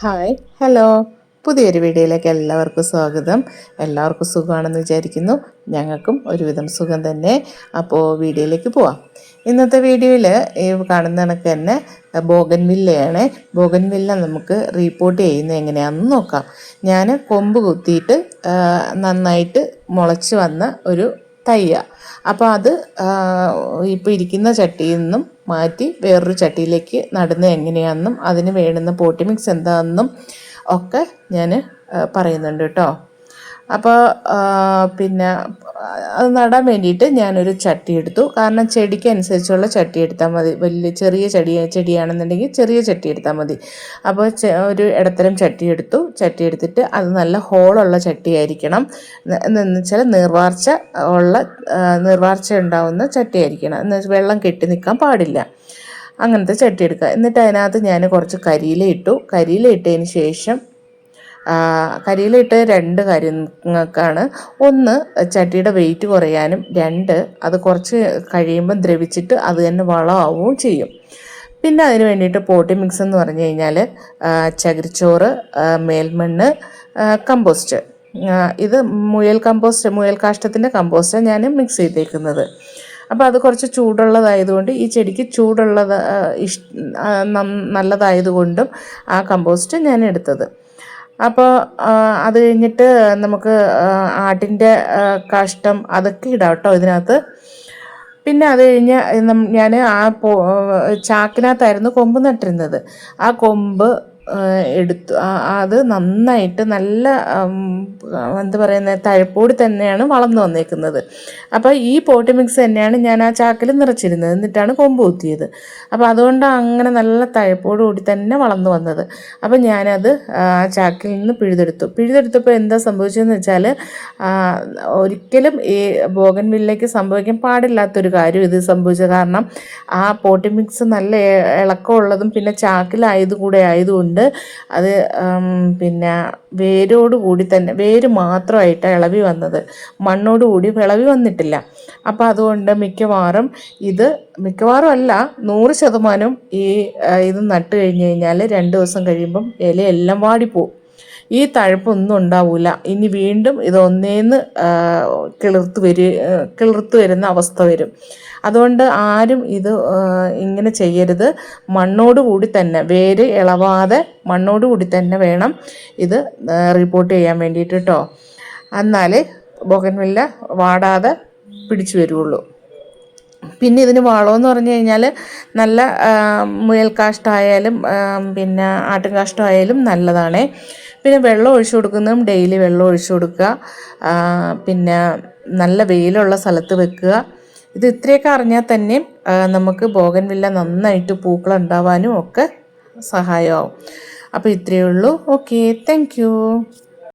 Hi hello. പുതിയൊരു വീഡിയോയിലേക്ക് എല്ലാവർക്കും സ്വാഗതം. എല്ലാവർക്കും സുഖമാണെന്ന് വിചാരിക്കുന്നു. ഞങ്ങൾക്കും ഒരുവിധം സുഖം തന്നെ. അപ്പോൾ വീഡിയോയിലേക്ക് പോവാം. ഇന്നത്തെ വീഡിയോയിൽ ഈ കാണുന്ന കണക്ക് തന്നെ ബോഗൻവില്ലയാണ് ബോഗൻവില്ല നമുക്ക് റീപ്പോർട്ട് ചെയ്യുന്നത് എങ്ങനെയാണെന്ന് നോക്കാം. ഞാൻ കൊമ്പ് കുത്തിയിട്ട് നന്നായിട്ട് മുളച്ച് വന്ന ഒരു തയ്യ. അപ്പോൾ അത് ഇപ്പോൾ ഇരിക്കുന്ന ചട്ടിയിൽ നിന്നും മാറ്റി വേറൊരു ചട്ടിയിലേക്ക് നടുന്നത് എങ്ങനെയാണെന്നും അതിന് വേണ്ടുന്ന പോട്ടി മിക്സ് എന്താണെന്നും ഒക്കെ ഞാൻ പറയുന്നുണ്ട് കേട്ടോ. അപ്പോൾ പിന്നെ അത് നടാൻ വേണ്ടിയിട്ട് ഞാനൊരു ചട്ടി എടുത്തു. കാരണം ചെടിക്ക് അനുസരിച്ചുള്ള ചട്ടി എടുത്താൽ മതി. വലിയ ചെറിയ ചെടി ചെടിയാണെന്നുണ്ടെങ്കിൽ ചെറിയ ചട്ടി എടുത്താൽ മതി. അപ്പോൾ ഒരു ഇടത്തരം ചട്ടി എടുത്തു. ചട്ടി എടുത്തിട്ട് അത് നല്ല ഹോളുള്ള ചട്ടിയായിരിക്കണം. എന്ന് വെച്ചാൽ നീർവാർച്ച ഉള്ള നിർവാർച്ച ഉണ്ടാവുന്ന ചട്ടിയായിരിക്കണം. എന്ന് വെച്ചാൽ വെള്ളം കെട്ടി നിൽക്കാൻ പാടില്ല. അങ്ങനത്തെ ചട്ടി എടുക്കുക. എന്നിട്ട് അതിനകത്ത് ഞാൻ കുറച്ച് കരിയില ഇട്ടു. കരിയില ഇട്ടതിന് ശേഷം കരിയിലിട്ട് രണ്ട് കാര്യങ്ങൾക്കാണ്. ഒന്ന് ചട്ടിയുടെ വെയിറ്റ് കുറയാനും. രണ്ട് അത് കുറച്ച് കഴിയുമ്പം ദ്രവിച്ചിട്ട് അത് തന്നെ വളമാവുകയും ചെയ്യും. പിന്നെ അതിന് വേണ്ടിയിട്ട് പോട്ടി മിക്സ് എന്ന് പറഞ്ഞു കഴിഞ്ഞാൽ ചകിരിച്ചോറ് മേൽമണ്ണ് കമ്പോസ്റ്റ് ഇത് മുയൽ കമ്പോസ്റ്റ് മുയൽ കാഷ്ടത്തിന്റെ കമ്പോസ്റ്റ് ഞാൻ മിക്സ് ചെയ്തേക്കുന്നത്. അപ്പോൾ അത് കുറച്ച് ചൂടുള്ളതായതുകൊണ്ട് ഈ ചെടിക്ക് ചൂടുള്ളത് ഇഷ് നല്ലതായതുകൊണ്ടും ആ കമ്പോസ്റ്റ് ഞാൻ എടുത്തത്. അപ്പോൾ അത് കഴിഞ്ഞിട്ട് നമുക്ക് ആട്ടിന്റെ കാഷ്ടം അതൊക്കെ ഇടാം കേട്ടോ ഇതിനകത്ത്. പിന്നെ അത് കഴിഞ്ഞ് ഞാൻ ആ ചാക്കിനകത്തായിരുന്നു കൊമ്പ് നട്ടിരുന്നത്. ആ കൊമ്പ് എടുത്തു. അത് നന്നായിട്ട് നല്ല എന്താ പറയുന്നത് തഴപ്പോടി തന്നെയാണ് വളർന്നു വന്നേക്കുന്നത്. അപ്പോൾ ഈ പോട്ടി മിക്സ് തന്നെയാണ് ഞാൻ ആ ചാക്കിൽ നിറച്ചിരുന്നത്. എന്നിട്ടാണ് കൊമ്പ് കുത്തിയത്. അപ്പോൾ അതുകൊണ്ട് അങ്ങനെ നല്ല തഴപ്പോട് കൂടി തന്നെ വളർന്നു വന്നത്. അപ്പോൾ ഞാനത് ആ ചാക്കിൽ നിന്ന് പിഴുതെടുത്തു. പിഴുതെടുത്തപ്പോൾ എന്താ സംഭവിച്ചതെന്ന് വെച്ചാൽ ഒരിക്കലും ഈ ബോഗൻ വില്ലയ്ക്ക് സംഭവിക്കാൻ പാടില്ലാത്തൊരു കാര്യം ഇത് സംഭവിച്ചത്. കാരണം ആ പോട്ടി മിക്സ് നല്ല ഇളക്കമുള്ളതും പിന്നെ ചാക്കിലായത് കൂടെ ആയതുകൊണ്ട് അത് പിന്നെ വേരോട് കൂടി തന്നെ വേര് മാത്രമായിട്ടാണ് ഇളവി വന്നത്. മണ്ണോട് കൂടി ഇളവി വന്നിട്ടില്ല. അപ്പോൾ അതുകൊണ്ട് മിക്കവാറും ഇത് മിക്കവാറും അല്ല നൂറ് ശതമാനം ഈ ഇത് നട്ട് കഴിഞ്ഞ് കഴിഞ്ഞാൽ രണ്ട് ദിവസം കഴിയുമ്പം ഇലയെല്ലാം വാടിപ്പോവും. ഈ തഴപ്പൊന്നും ഉണ്ടാവില്ല ഇനി വീണ്ടും ഇത് ഒന്നേന്ന് ആ, കിളിർത്ത് വരി കിളിർത്ത് വരുന്ന അവസ്ഥ വരും. അതുകൊണ്ട് ആരും ഇത് ഇങ്ങനെ ചെയ്യരുത്. മണ്ണോട് കൂടി തന്നെ വേര് ഇളവാതെ മണ്ണോട് കൂടി തന്നെ വേണം ഇത് റിപ്പോർട്ട് ചെയ്യാൻ വേണ്ടിയിട്ട് കേട്ടോ എന്നാൽ ബൊഗൻവില്ല വാടാതെ പിടിച്ചു വരുള്ളൂ. പിന്നെ ഇതിന് വളമെന്ന് പറഞ്ഞു കഴിഞ്ഞാൽ നല്ല മുയൽ കാഷ്ടമായാലും പിന്നെ ആട്ടിൻ കാഷ്ടമായാലും നല്ലതാണേ. പിന്നെ വെള്ളം ഒഴിച്ചു കൊടുക്കുന്നതും ഡെയിലി വെള്ളം ഒഴിച്ചു കൊടുക്കുക. പിന്നെ നല്ല വെയിലുള്ള സ്ഥലത്ത് വെക്കുക. ഇത് ഇത്രയൊക്കെ അറിഞ്ഞാൽ തന്നെ നമുക്ക് ബോഗൻവില്ല നന്നായിട്ട് പൂക്കൾ ഉണ്ടാവാനും ഒക്കെ സഹായമാവും. അപ്പോൾ ഇത്രയേ ഉള്ളൂ. Okay thank